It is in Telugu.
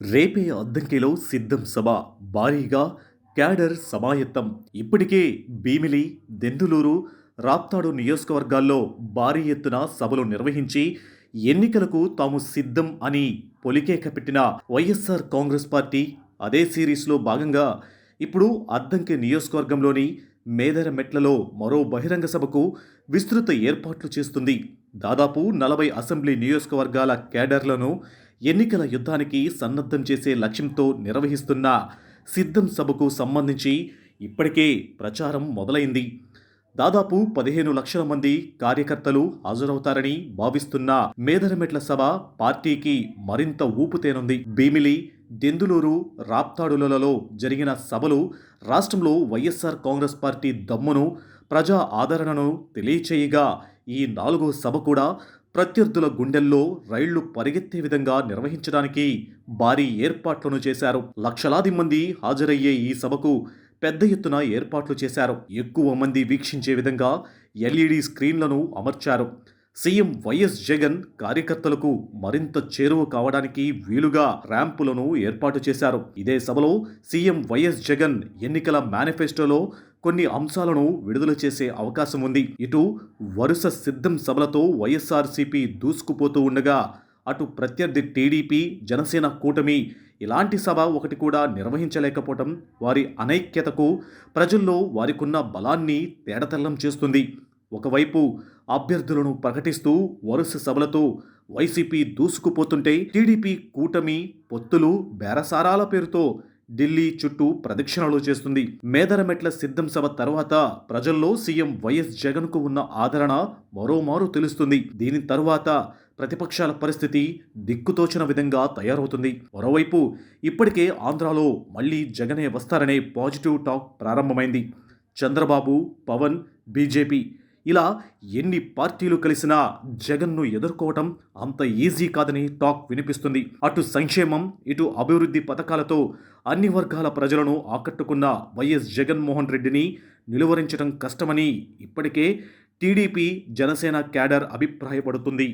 రేపే అద్దంకిలో సిద్ధం సభ భారీగా క్యాడర్ సమాయత్తం. ఇప్పటికే భీమిలి దెందులూరు రాప్తాడు నియోజకవర్గాల్లో భారీ ఎత్తున సభలు నిర్వహించి ఎన్నికలకు తాము సిద్ధం అని పొలికేక పెట్టిన వైఎస్ఆర్ కాంగ్రెస్ పార్టీ అదే సిరీస్లో భాగంగా ఇప్పుడు అద్దంకి నియోజకవర్గంలోని మేదరమెట్లలో మరో బహిరంగ సభకు విస్తృత ఏర్పాట్లు చేస్తుంది. దాదాపు నలభై అసెంబ్లీ నియోజకవర్గాల క్యాడర్లను ఎన్నికల యుద్ధానికి సన్నద్ధం చేసే లక్ష్యంతో నిర్వహిస్తున్న సిద్ధం సభకు సంబంధించి ఇప్పటికే ప్రచారం మొదలైంది. దాదాపు పదిహేను లక్షల మంది కార్యకర్తలు హాజరవుతారని భావిస్తున్న మేదరమెట్ల సభ పార్టీకి మరింత ఊపుతేనుంది భీమిలి దెందులూరు రాప్తాడులలో జరిగిన సభలు రాష్ట్రంలో వైఎస్ఆర్ కాంగ్రెస్ పార్టీ దమ్మును ప్రజా ఆదరణను తెలియచేయగా ఈ నాలుగో సభ కూడా ప్రత్యర్థుల గుండెల్లో రైళ్ళు పరిగెత్తే విధంగా నిర్వహించడానికి భారీ ఏర్పాట్లను చేశారు. లక్షలాది మంది హాజరయ్యే ఈ సభకు పెద్ద ఎత్తున ఏర్పాట్లు చేశారు. ఎక్కువ మంది వీక్షించే విధంగా ఎల్ఈడి స్క్రీన్లను అమర్చారు. సీఎం వైఎస్ జగన్ కార్యకర్తలకు మరింత చేరువ కావడానికి వీలుగా ర్యాంపులను ఏర్పాటు చేశారు. ఇదే సభలో సీఎం వైఎస్ జగన్ ఎన్నికల మేనిఫెస్టోలో కొన్ని అంశాలను విడుదల చేసే అవకాశం ఉంది. ఇటు వరుస సిద్ధం సభలతో వైఎస్ఆర్సీపీ దూసుకుపోతూ ఉండగా అటు ప్రత్యర్థి టీడీపీ జనసేన కూటమి ఇలాంటి సభ ఒకటి కూడా నిర్వహించలేకపోవటం వారి అనైక్యతకు ప్రజల్లో వారికున్న బలాన్ని తేడతెల్లం చేస్తుంది. ఒకవైపు అభ్యర్థులను ప్రకటిస్తూ వరుస సభలతో వైసీపీ దూసుకుపోతుంటే టీడీపీ కూటమి పొత్తులు బేరసారాల పేరుతో ఢిల్లీ చుట్టూ ప్రదక్షిణలు చేస్తుంది. మేదరమెట్ల సిద్ధం సభ తర్వాత ప్రజల్లో సీఎం వైఎస్ జగన్కు ఉన్న ఆదరణ మరోమారు తెలుస్తుంది. దీని తరువాత ప్రతిపక్షాల పరిస్థితి దిక్కుతోచిన విధంగా తయారవుతుంది. మరోవైపు ఇప్పటికే ఆంధ్రాలో మళ్ళీ జగనే వస్తారనే పాజిటివ్ టాక్ ప్రారంభమైంది. చంద్రబాబు పవన్ బీజేపీ ఇలా ఎన్ని పార్టీలు కలిసినా జగన్ను ఎదుర్కోవటం అంత ఈజీ కాదని టాక్ వినిపిస్తుంది. అటు సంక్షేమం ఇటు అభివృద్ధి పథకాలతో అన్ని వర్గాల ప్రజలను ఆకట్టుకున్న వైఎస్ జగన్మోహన్ రెడ్డిని నిలువరించడం కష్టమని ఇప్పటికే టీడీపీ జనసేన క్యాడర్ అభిప్రాయపడుతుంది.